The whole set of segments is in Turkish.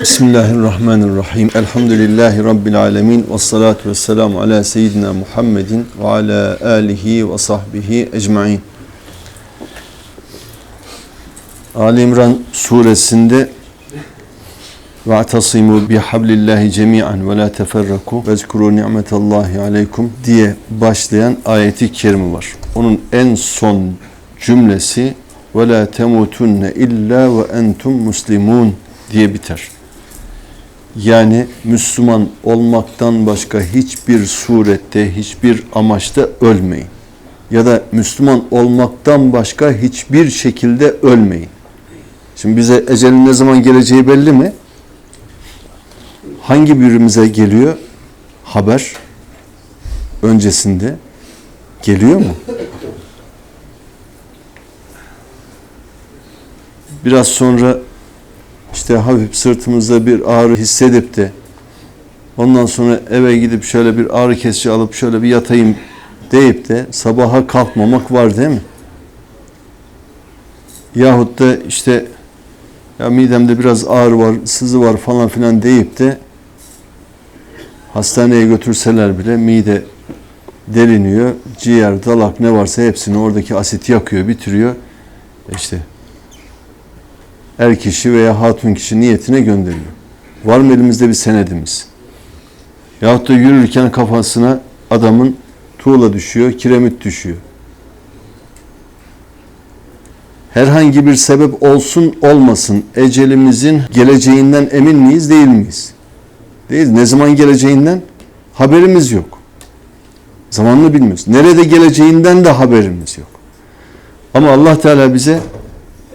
Bismillahirrahmanirrahim. Elhamdülillahi Rabbil alemin. Ve salatu ve selamu ala seyyidina Muhammedin ve ala alihi ve sahbihi ecma'in. Ali İmran suresinde وَاَعْتَصِمُوا بِحَبْلِ اللّٰهِ جَمِيعًا وَلَا تَفَرَّكُوا وَاذْكُرُوا نِعْمَةَ اللّٰهِ عَلَيْكُمْ diye başlayan ayeti kerime var. Onun en son cümlesi وَلَا تَمُوتُنَّ اِلَّا وَاَنْتُمْ مُسْلِمُونَ diye biter. Yani Müslüman olmaktan başka hiçbir surette, hiçbir amaçta ölmeyin. Ya da Müslüman olmaktan başka hiçbir şekilde ölmeyin. Şimdi bize ecelin ne zaman geleceği belli mi? Hangi birimize geliyor? Haber öncesinde geliyor mu? Biraz sonra işte hafif sırtımızda bir ağrı hissedip de ondan sonra eve gidip şöyle bir ağrı kesici alıp şöyle bir yatayım deyip de sabaha kalkmamak var değil mi? Yahut da işte ya midemde biraz ağrı var, sızı var falan filan deyip de hastaneye götürseler bile mide deliniyor, ciğer, dalak ne varsa hepsini oradaki asit yakıyor, bitiriyor. İşte er kişi veya hatun kişi niyetine gönderiyor. Var mı elimizde bir senedimiz? Yahut da yürürken kafasına adamın tuğla düşüyor, kiremit düşüyor. Herhangi bir sebep olsun olmasın ecelimizin geleceğinden emin miyiz değil miyiz? Değil. Ne zaman geleceğinden haberimiz yok. Zamanını bilmiyoruz. Nerede geleceğinden de haberimiz yok. Ama Allah Teala bize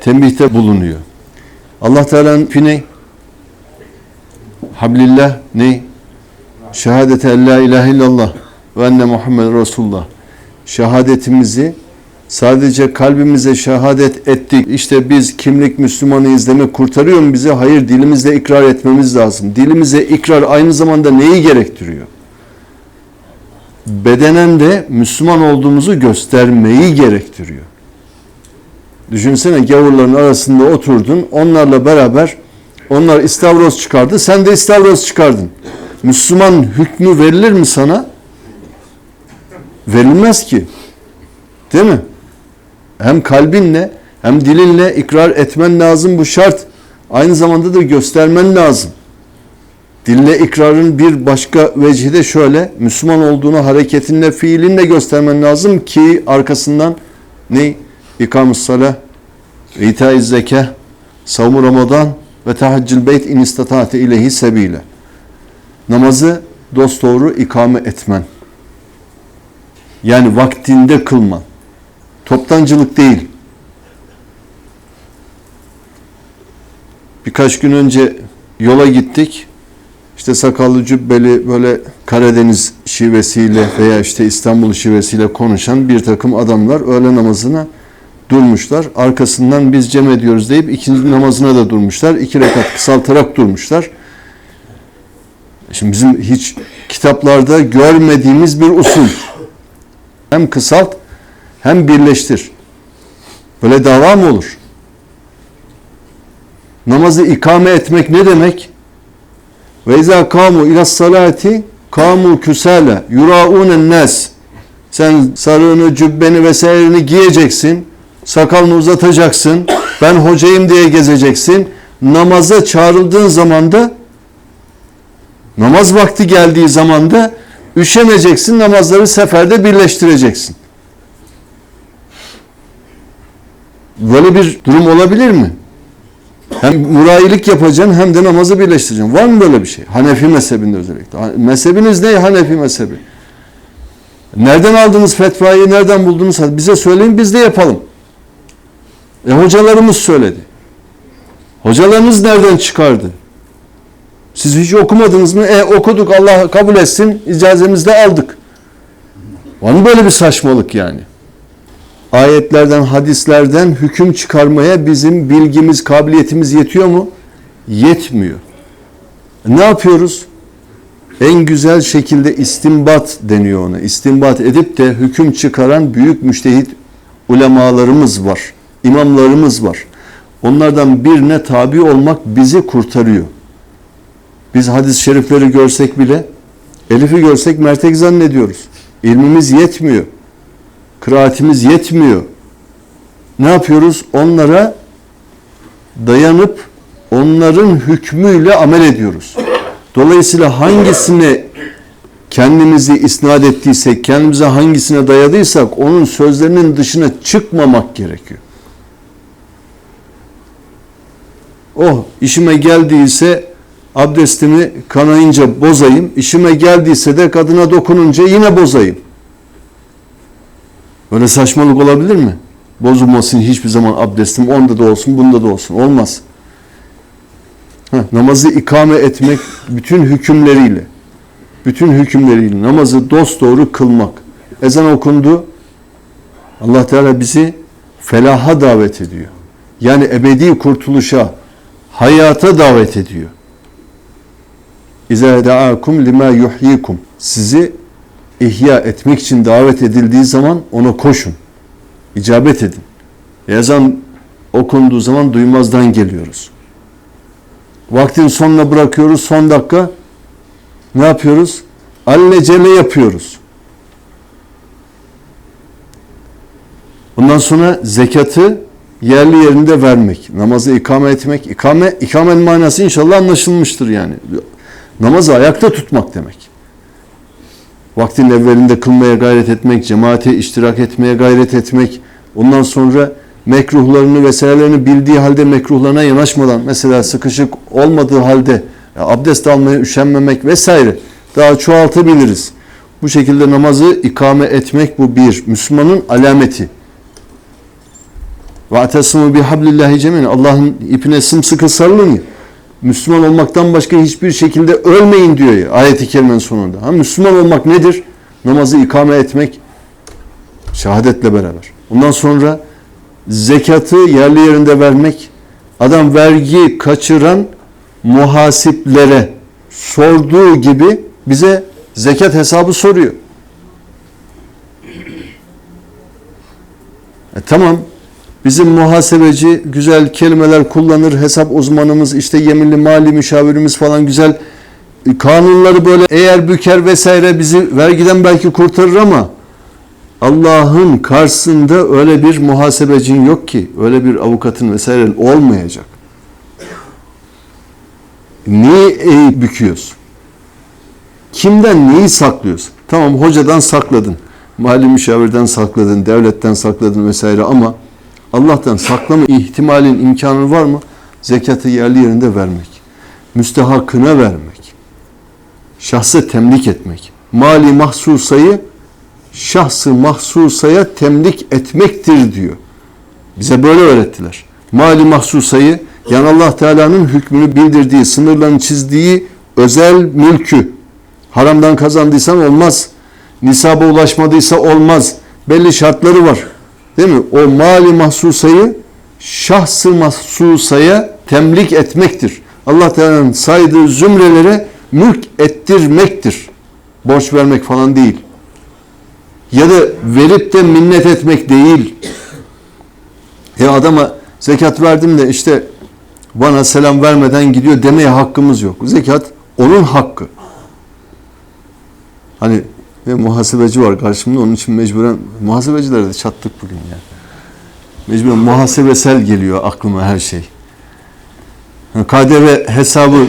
tembihte bulunuyor. Allah Teala'nın fine Hablillah ne? Şehadete en la ilahe illallah ve enne Muhammed Resulullah. Şehadetimizi sadece kalbimize şehadet ettik. İşte biz kimlik Müslümanıyız demek kurtarıyor mu bizi? Hayır dilimizle ikrar etmemiz lazım. Dilimize ikrar aynı zamanda neyi gerektiriyor? Bedenen de Müslüman olduğumuzu göstermeyi gerektiriyor. Düşünsene gavurların arasında oturdun. Onlarla beraber onlar istavroz çıkardı. Sen de istavroz çıkardın. Müslüman hükmü verilir mi sana? Verilmez ki. Değil mi? Hem kalbinle hem dilinle ikrar etmen lazım bu şart. Aynı zamanda da göstermen lazım. Dille ikrarın bir başka vecihi de şöyle. Müslüman olduğunu hareketinle, fiilinle göstermen lazım ki arkasından ne? İkamus salah, itaiz zeka, savmu ramadan ve tahaccül beyt in istata'te ilehi sebile. Namazı dosdoğru ikame etmen. Yani vaktinde kılman. Toptancılık değil. Birkaç gün önce yola gittik. İşte sakallı cübbeli böyle Karadeniz şivesiyle veya işte İstanbul şivesiyle konuşan bir takım adamlar öğle namazına durmuşlar. Arkasından biz cem ediyoruz deyip ikinci namazına da durmuşlar. İki rekat kısaltarak durmuşlar. Şimdi bizim hiç kitaplarda görmediğimiz bir usul. Hem kısalt hem birleştir. Böyle dava mı olur? Namazı ikame etmek ne demek? Ve izâ kâmu ilas salati kâmu küsâle yurâûnen nas. Sen sarığını, cübbeni vesaireni giyeceksin. Sakalını uzatacaksın. Ben hocayım diye gezeceksin. Namaza çağrıldığın zaman da namaz vakti geldiği zaman da üşemeyeceksin. Namazları seferde birleştireceksin. Böyle bir durum olabilir mi? Hem murayilik yapacaksın hem de namazı birleştireceksin. Var mı böyle bir şey? Hanefi mezhebinde özellikle. Mezhebiniz ne Hanefi mezhebi? Nereden aldınız fetvayı, nereden buldunuz? Bize söyleyin biz de yapalım. E hocalarımız söyledi. Hocalarınız nereden çıkardı? Siz hiç okumadınız mı? E okuduk Allah kabul etsin icazemizi de aldık. Var mı böyle bir saçmalık yani? Ayetlerden, hadislerden hüküm çıkarmaya bizim bilgimiz, kabiliyetimiz yetiyor mu? Yetmiyor. E ne yapıyoruz? En güzel şekilde istimbat deniyor ona. İstimbat edip de hüküm çıkaran büyük müştehit ulemalarımız var. İmamlarımız var. Onlardan birine tabi olmak bizi kurtarıyor. Biz hadis-i şerifleri görsek bile Elif'i görsek mertek zannediyoruz. İlmimiz yetmiyor. Kıraatimiz yetmiyor. Ne yapıyoruz? Onlara dayanıp onların hükmüyle amel ediyoruz. Dolayısıyla hangisine kendimizi isnat ettiysek, kendimize hangisine dayadıysak onun sözlerinin dışına çıkmamak gerekiyor. Oh işime geldiyse abdestimi kanayınca bozayım, işime geldiyse de kadına dokununca yine bozayım. Böyle saçmalık olabilir mi? Bozulmasın hiçbir zaman abdestim onda da olsun bunda da olsun. Olmaz. Heh, namazı ikame etmek bütün hükümleriyle bütün hükümleriyle namazı dosdoğru kılmak. Ezan okundu. Allah Teala bizi felaha davet ediyor. Yani ebedi kurtuluşa, hayata davet ediyor. İza da'akum lima yuhyikum. Sizi ihya etmek için davet edildiği zaman ona koşun. İcabet edin. Ezan okunduğu zaman duymazdan geliyoruz. Vaktin sonuna bırakıyoruz. Son dakika ne yapıyoruz? Allecele yapıyoruz. Bundan sonra zekatı yerli yerinde vermek, namazı ikame etmek, ikame, ikamenin manası inşallah anlaşılmıştır yani. Namazı ayakta tutmak demek. Vaktin evvelinde kılmaya gayret etmek, cemaate iştirak etmeye gayret etmek, ondan sonra mekruhlarını vesairelerini bildiği halde mekruhlarına yanaşmadan, mesela sıkışık olmadığı halde abdest almaya üşenmemek vesaire daha çoğaltabiliriz. Bu şekilde namazı ikame etmek bu bir. Müslümanın alameti. Ve atesimu bi hablillahi cemin. Allah'ın ipine sımsıkı sarılın. Müslüman olmaktan başka hiçbir şekilde ölmeyin diyor ayet-i kerimenin sonunda. Ha, Müslüman olmak nedir? Namazı ikame etmek şehadetle beraber. Ondan sonra zekatı yerli yerinde vermek. Adam vergi kaçıran muhasiplere sorduğu gibi bize zekat hesabı soruyor. E, tamam bizim muhasebeci güzel kelimeler kullanır, hesap uzmanımız, işte yeminli mali müşavirimiz falan güzel e, kanunları böyle eğer büker vesaire bizi vergiden belki kurtarır ama Allah'ın karşısında öyle bir muhasebecin yok ki, öyle bir avukatın vesaire olmayacak. Niye eğip büküyorsun? Kimden neyi saklıyorsun? Tamam hocadan sakladın, mali müşavirden sakladın, devletten sakladın vesaire ama Allah'tan saklama ihtimalin imkanı var mı? Zekatı yerli yerinde vermek, müstehakına vermek, şahsı temlik etmek, mali mahsusayı şahsı mahsusaya temlik etmektir diyor. Bize böyle öğrettiler. Mali mahsusayı yani Allah Teala'nın hükmünü bildirdiği, sınırlarını çizdiği özel mülkü haramdan kazandıysan olmaz. Nisaba ulaşmadıysa olmaz. Belli şartları var. Değil mi? O mali mahsusayı şahsı mahsusaya temlik etmektir. Allah Teala'nın saydığı zümrelere mülk ettirmektir. Borç vermek falan değil. Ya da verip de minnet etmek değil. Ya adama zekat verdim de işte bana selam vermeden gidiyor demeye hakkımız yok. Zekat onun hakkı. Hani ve muhasebeci var karşımda onun için mecburen muhasebecilere de çattık bugün ya. Mecburen muhasebesel geliyor aklıma her şey. KDV hesabı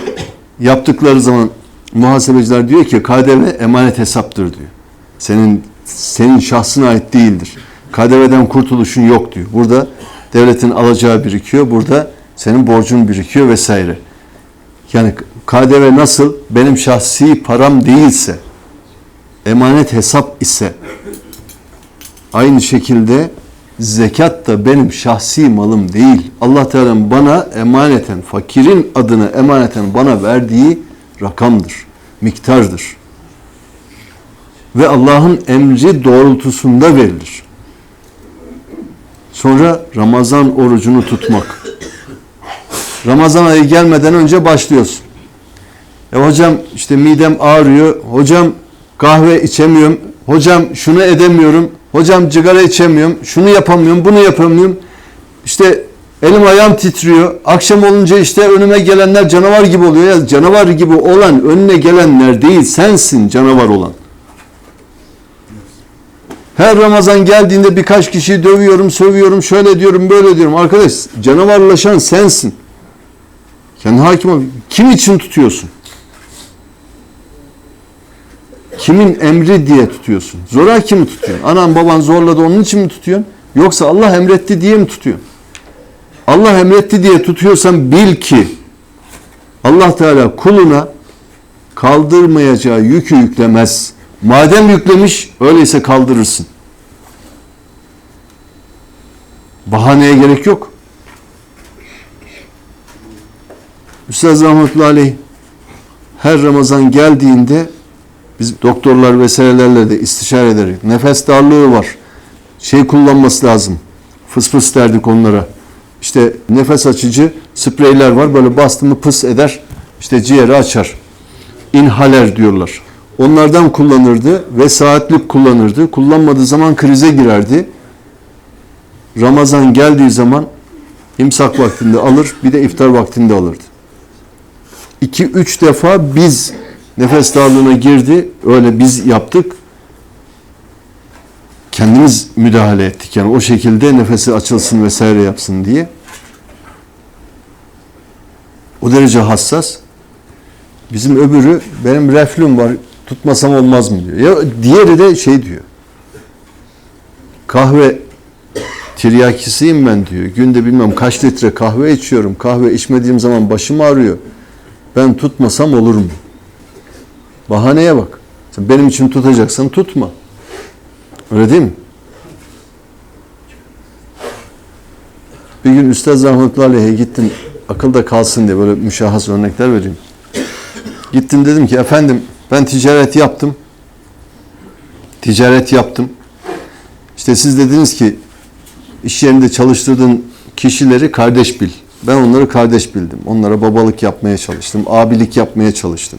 yaptıkları zaman muhasebeciler diyor ki KDV emanet hesaptır diyor. Senin senin şahsına ait değildir. KDV'den kurtuluşun yok diyor. Burada devletin alacağı birikiyor. Burada senin borcun birikiyor vesaire. Yani KDV nasıl benim şahsi param değilse, emanet hesap ise aynı şekilde zekat da benim şahsi malım değil. Allah Teala bana emaneten, fakirin adına emaneten bana verdiği rakamdır, miktardır. Ve Allah'ın emri doğrultusunda verilir. Sonra Ramazan orucunu tutmak. Ramazan ayı gelmeden önce başlıyorsun. E hocam işte midem ağrıyor. Hocam kahve içemiyorum. Hocam şunu edemiyorum. Hocam cigara içemiyorum. Şunu yapamıyorum, bunu yapamıyorum. İşte Elim ayağım titriyor. Akşam olunca işte önüme gelenler canavar gibi oluyor. Ya canavar gibi olan önüne gelenler değil sensin canavar olan. Her Ramazan geldiğinde birkaç kişiyi dövüyorum, sövüyorum, şöyle diyorum, böyle diyorum. Arkadaş canavarlaşan sensin. Kendi hakim ol. Kim için tutuyorsun? Kimin emri diye tutuyorsun? Zoraki mi tutuyorsun? Anan baban zorladı onun için mi tutuyorsun? Yoksa Allah emretti diye mi tutuyorsun? Allah emretti diye tutuyorsan bil ki Allah Teala kuluna kaldırmayacağı yükü yüklemez. Madem yüklemiş öyleyse kaldırırsın. Bahaneye gerek yok. Üstad rahmetullahi aleyh her Ramazan geldiğinde biz doktorlar vesairelerle de istişare ederek nefes darlığı var. Şey kullanması lazım. Fıs fıs derdik onlara. İşte nefes açıcı spreyler var. Böyle bastı mı pıs eder. İşte ciğeri açar. İnhaler diyorlar. Onlardan kullanırdı ve saatlik kullanırdı. Kullanmadığı zaman krize girerdi. Ramazan geldiği zaman imsak vaktinde alır, bir de iftar vaktinde alırdı. 2-3 defa biz nefes darlığına girdi. Öyle biz yaptık. Kendimiz müdahale ettik. Yani o şekilde nefesi açılsın vesaire yapsın diye. O derece hassas. Bizim öbürü benim reflüm var tutmasam olmaz mı diyor. Ya diğeri de şey diyor. Kahve tiryakisiyim ben diyor. Günde bilmem kaç litre kahve içiyorum. Kahve içmediğim zaman başım ağrıyor. Ben tutmasam olur mu? Bahaneye bak. Sen benim için tutacaksan tutma. Öyle değil mi? Bir gün Üstad Rahmetullahi Aleyh'e gittim. Akılda kalsın diye böyle müşahhas örnekler vereyim. Gittim dedim ki efendim ben ticaret yaptım. Ticaret yaptım. İşte siz dediniz ki iş yerinde çalıştırdığın kişileri kardeş bil. Ben onları kardeş bildim. Onlara babalık yapmaya çalıştım. Abilik yapmaya çalıştım.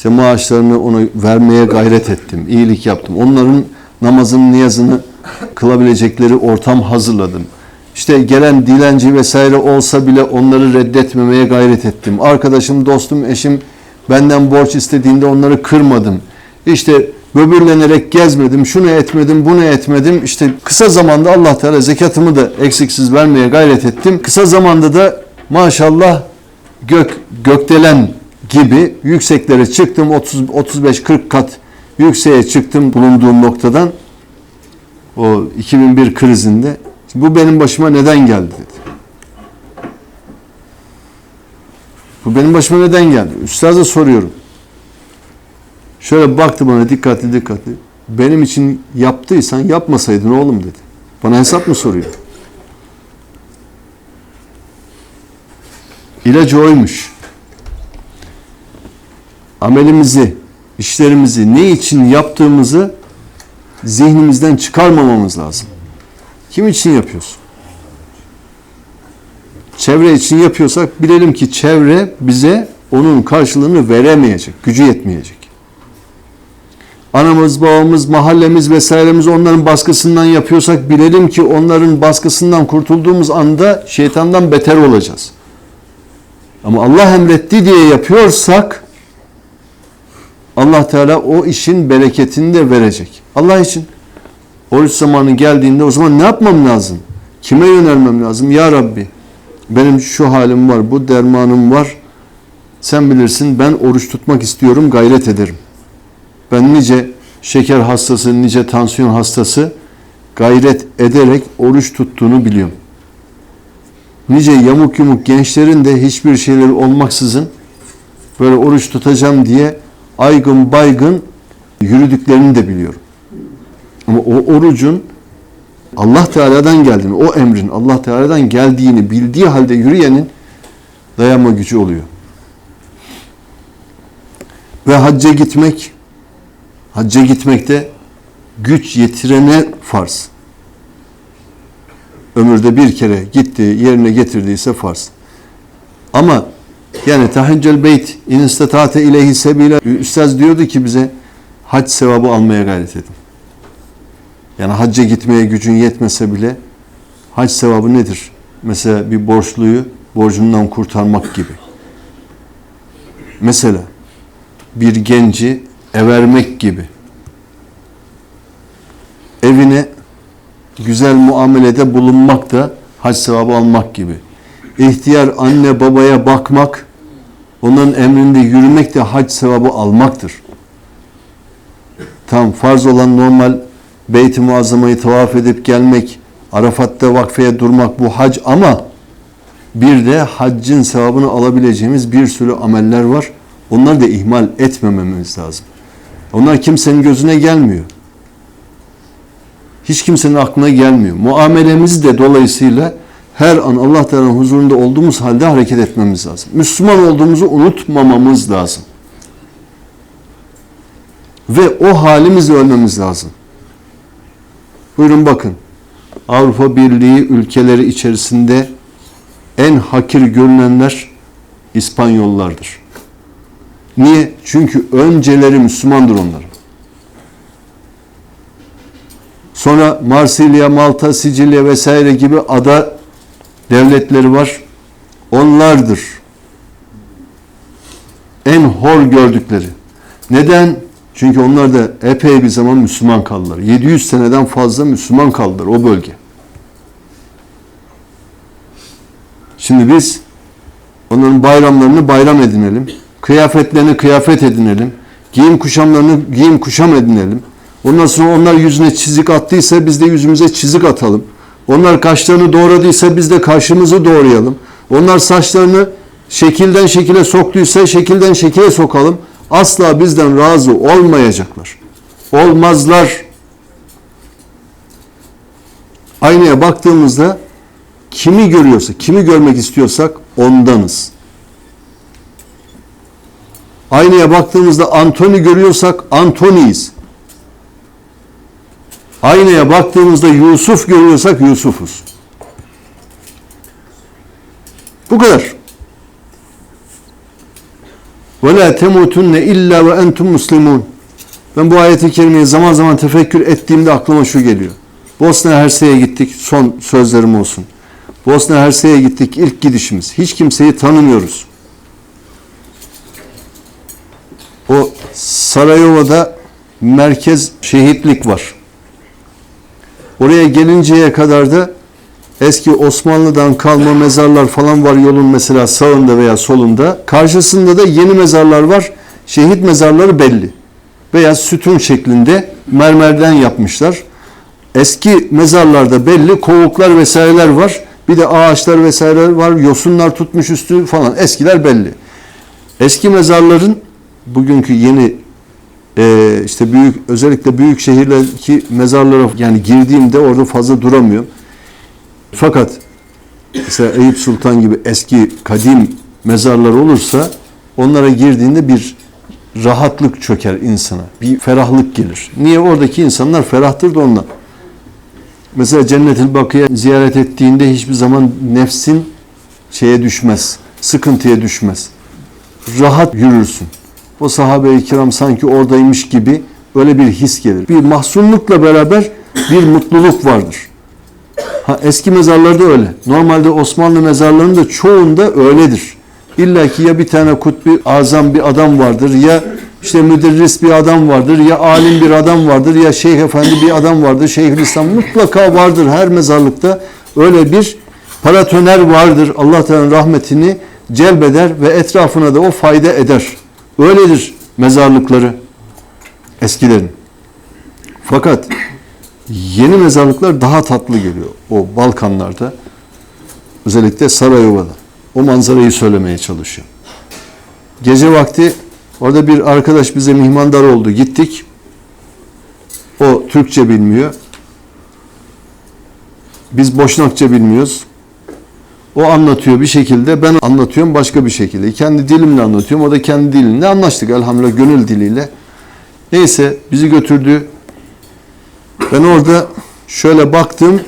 İşte maaşlarını ona vermeye gayret ettim. İyilik yaptım. Onların namazını, niyazını kılabilecekleri ortam hazırladım. İşte gelen dilenci vesaire olsa bile onları reddetmemeye gayret ettim. Arkadaşım, dostum, eşim benden borç istediğinde onları kırmadım. İşte böbürlenerek gezmedim, şunu etmedim, bunu etmedim. İşte kısa zamanda Allah Teala zekatımı da eksiksiz vermeye gayret ettim. Kısa zamanda da maşallah gök gökdelen gibi yükseklere çıktım. 30 35 40 kat yükseğe çıktım bulunduğum noktadan. O 2001 krizinde bu benim başıma neden geldi dedi. Bu benim başıma neden geldi? Üstad'a soruyorum. Şöyle baktı bana dikkatli dikkatli. Benim için yaptıysan yapmasaydın oğlum dedi. Bana hesap mı soruyor? İlacı oymuş. Amelimizi, işlerimizi ne için yaptığımızı zihnimizden çıkarmamamız lazım. Kim için yapıyorsun? Çevre için yapıyorsak bilelim ki çevre bize onun karşılığını veremeyecek, gücü yetmeyecek. Anamız, babamız, mahallemiz vesairemiz onların baskısından yapıyorsak bilelim ki onların baskısından kurtulduğumuz anda şeytandan beter olacağız. Ama Allah emretti diye yapıyorsak Allah Teala o işin bereketini de verecek. Allah için oruç zamanı geldiğinde o zaman ne yapmam lazım? Kime yönelmem lazım? Ya Rabbi benim şu halim var, bu dermanım var. Sen bilirsin ben oruç tutmak istiyorum, gayret ederim. Ben nice şeker hastası, nice tansiyon hastası gayret ederek oruç tuttuğunu biliyorum. Nice yamuk yumuk gençlerin de hiçbir şeyleri olmaksızın böyle oruç tutacağım diye aygın baygın yürüdüklerini de biliyorum. Ama o orucun Allah Teala'dan geldiğini, o emrin Allah Teala'dan geldiğini bildiği halde yürüyenin dayanma gücü oluyor. Ve hacca gitmek, hacca gitmekte güç yetirene farz. Ömürde bir kere gitti, yerine getirdiyse farz. Ama yani tahaccel beyt in istatate ileyhi sebile üstaz diyordu ki bize hac sevabı almaya gayret edin. Yani hacca gitmeye gücün yetmese bile hac sevabı nedir? Mesela bir borçluyu borcundan kurtarmak gibi. Mesela bir genci evermek gibi. Evine güzel muamelede bulunmak da hac sevabı almak gibi. İhtiyar anne babaya bakmak, onların emrinde yürümek de hac sevabı almaktır. Tam farz olan normal Beyt-i Muazzama'yı tavaf edip gelmek, Arafat'ta vakfeye durmak bu hac ama bir de haccın sevabını alabileceğimiz bir sürü ameller var. Onları da ihmal etmememiz lazım. Onlar kimsenin gözüne gelmiyor. Hiç kimsenin aklına gelmiyor. Muamelemiz de dolayısıyla her an Allah Teala'nın huzurunda olduğumuz halde hareket etmemiz lazım. Müslüman olduğumuzu unutmamamız lazım. Ve o halimizle ölmemiz lazım. Buyurun bakın. Avrupa Birliği ülkeleri içerisinde en hakir görünenler İspanyollardır. Niye? Çünkü önceleri Müslümandır onların. Sonra Marsilya, Malta, Sicilya vesaire gibi ada devletleri var. Onlardır. En hor gördükleri. Neden? Çünkü onlar da epey bir zaman Müslüman kaldılar. 700 seneden fazla Müslüman kaldılar o bölge. Şimdi biz onların bayramlarını bayram edinelim. Kıyafetlerini kıyafet edinelim. Giyim kuşamlarını giyim kuşam edinelim. Ondan sonra onlar yüzüne çizik attıysa biz de yüzümüze çizik atalım. Onlar kaşlarını doğradıysa biz de kaşımızı doğrayalım. Onlar saçlarını şekilden şekile soktuysa şekilden şekile sokalım. Asla bizden razı olmayacaklar. Olmazlar. Aynaya baktığımızda kimi görüyorsa, kimi görmek istiyorsak ondanız. Aynaya baktığımızda Antoni görüyorsak Antoniyiz. Aynaya baktığımızda Yusuf görüyorsak Yusuf'uz. Bu kadar. La temutunne illa ve entum muslimun. Ben bu ayeti kerimeyi zaman zaman tefekkür ettiğimde aklıma şu geliyor. Bosna Hersek'e gittik. Son sözlerim olsun. Bosna Hersek'e gittik. ilk gidişimiz. Hiç kimseyi tanımıyoruz. O Sarayova'da merkez şehitlik var. Oraya gelinceye kadar da eski Osmanlı'dan kalma mezarlar falan var yolun mesela sağında veya solunda. Karşısında da yeni mezarlar var. Şehit mezarları belli. Veya sütun şeklinde mermerden yapmışlar. Eski mezarlarda belli kovuklar vesaireler var. Bir de ağaçlar vesaireler var. Yosunlar tutmuş üstü falan. Eskiler belli. Eski mezarların bugünkü yeni e, işte büyük özellikle büyük şehirlerdeki mezarlara yani girdiğimde orada fazla duramıyorum. Fakat mesela Eyüp Sultan gibi eski kadim mezarlar olursa onlara girdiğinde bir rahatlık çöker insana. Bir ferahlık gelir. Niye? Oradaki insanlar ferahtır da ondan. Mesela Cennet-i Bakı'ya ziyaret ettiğinde hiçbir zaman nefsin şeye düşmez. Sıkıntıya düşmez. Rahat yürürsün. O sahabe-i kiram sanki oradaymış gibi öyle bir his gelir. Bir mahzunlukla beraber bir mutluluk vardır. Ha, eski mezarlarda öyle. Normalde Osmanlı mezarlarının da çoğunda öyledir. İlla ki ya bir tane kutbi azam bir adam vardır ya işte müderris bir adam vardır ya alim bir adam vardır ya şeyh efendi bir adam vardır. Şeyhülislam mutlaka vardır her mezarlıkta. Öyle bir paratoner vardır. Allah Teala'nın rahmetini celbeder ve etrafına da o fayda eder. Öyledir mezarlıkları eskilerin. Fakat yeni mezarlıklar daha tatlı geliyor o Balkanlarda. Özellikle Sarayova'da. O manzarayı söylemeye çalışıyor. Gece vakti orada bir arkadaş bize mihmandar oldu. Gittik. O Türkçe bilmiyor. Biz Boşnakça bilmiyoruz. O anlatıyor bir şekilde, ben anlatıyorum başka bir şekilde. Kendi dilimle anlatıyorum, o da kendi dilinde anlaştık elhamdülillah gönül diliyle. Neyse bizi götürdü. Ben orada şöyle baktım,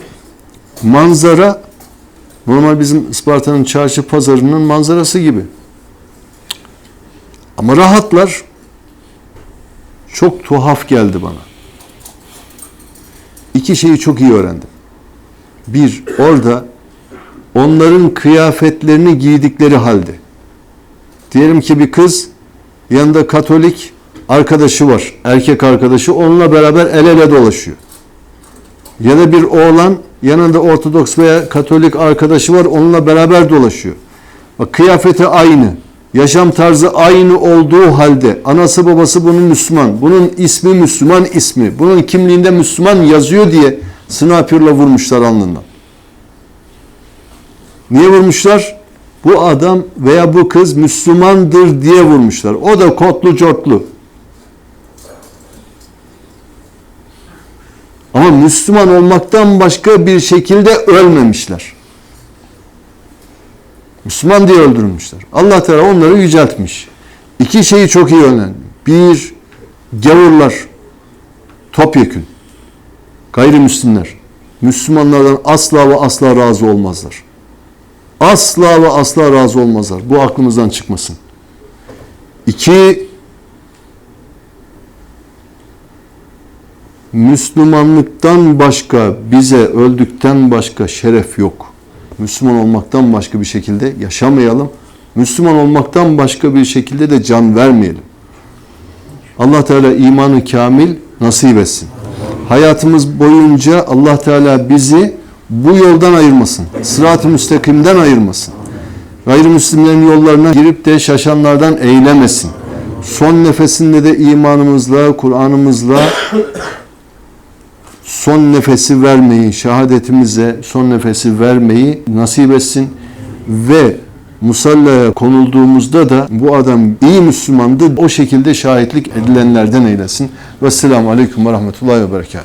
manzara normal bizim Isparta'nın çarşı pazarının manzarası gibi. Ama rahatlar. Çok tuhaf geldi bana. İki şeyi çok iyi öğrendim. Bir, orada onların kıyafetlerini giydikleri halde. Diyelim ki bir kız yanında Katolik arkadaşı var, erkek arkadaşı onunla beraber el ele dolaşıyor. Ya da bir oğlan yanında Ortodoks veya Katolik arkadaşı var onunla beraber dolaşıyor. Bak kıyafeti aynı, yaşam tarzı aynı olduğu halde anası babası bunun Müslüman, bunun ismi Müslüman ismi, bunun kimliğinde Müslüman yazıyor diye sniperla vurmuşlar alnından. Niye vurmuşlar? Bu adam veya bu kız Müslümandır diye vurmuşlar. O da kotlu cortlu. Ama Müslüman olmaktan başka bir şekilde ölmemişler. Müslüman diye öldürülmüşler. Allah Teala onları yüceltmiş. İki şeyi çok iyi önemli. Bir, gavurlar topyekün. Gayrimüslimler. Müslümanlardan asla ve asla razı olmazlar. Asla ve asla razı olmazlar. Bu aklımızdan çıkmasın. İki, Müslümanlıktan başka bize öldükten başka şeref yok. Müslüman olmaktan başka bir şekilde yaşamayalım. Müslüman olmaktan başka bir şekilde de can vermeyelim. Allah Teala imanı kamil nasip etsin. Hayatımız boyunca Allah Teala bizi bu yoldan ayırmasın. Sırat-ı müstakimden ayırmasın. Gayrimüslimlerin yollarına girip de şaşanlardan eylemesin. Son nefesinde de imanımızla, Kur'an'ımızla son nefesi vermeyi, şehadetimize son nefesi vermeyi nasip etsin ve musallaya konulduğumuzda da bu adam iyi Müslümandı o şekilde şahitlik edilenlerden eylesin. Vesselamu Aleyküm ve Rahmetullahi ve Berekatuhu.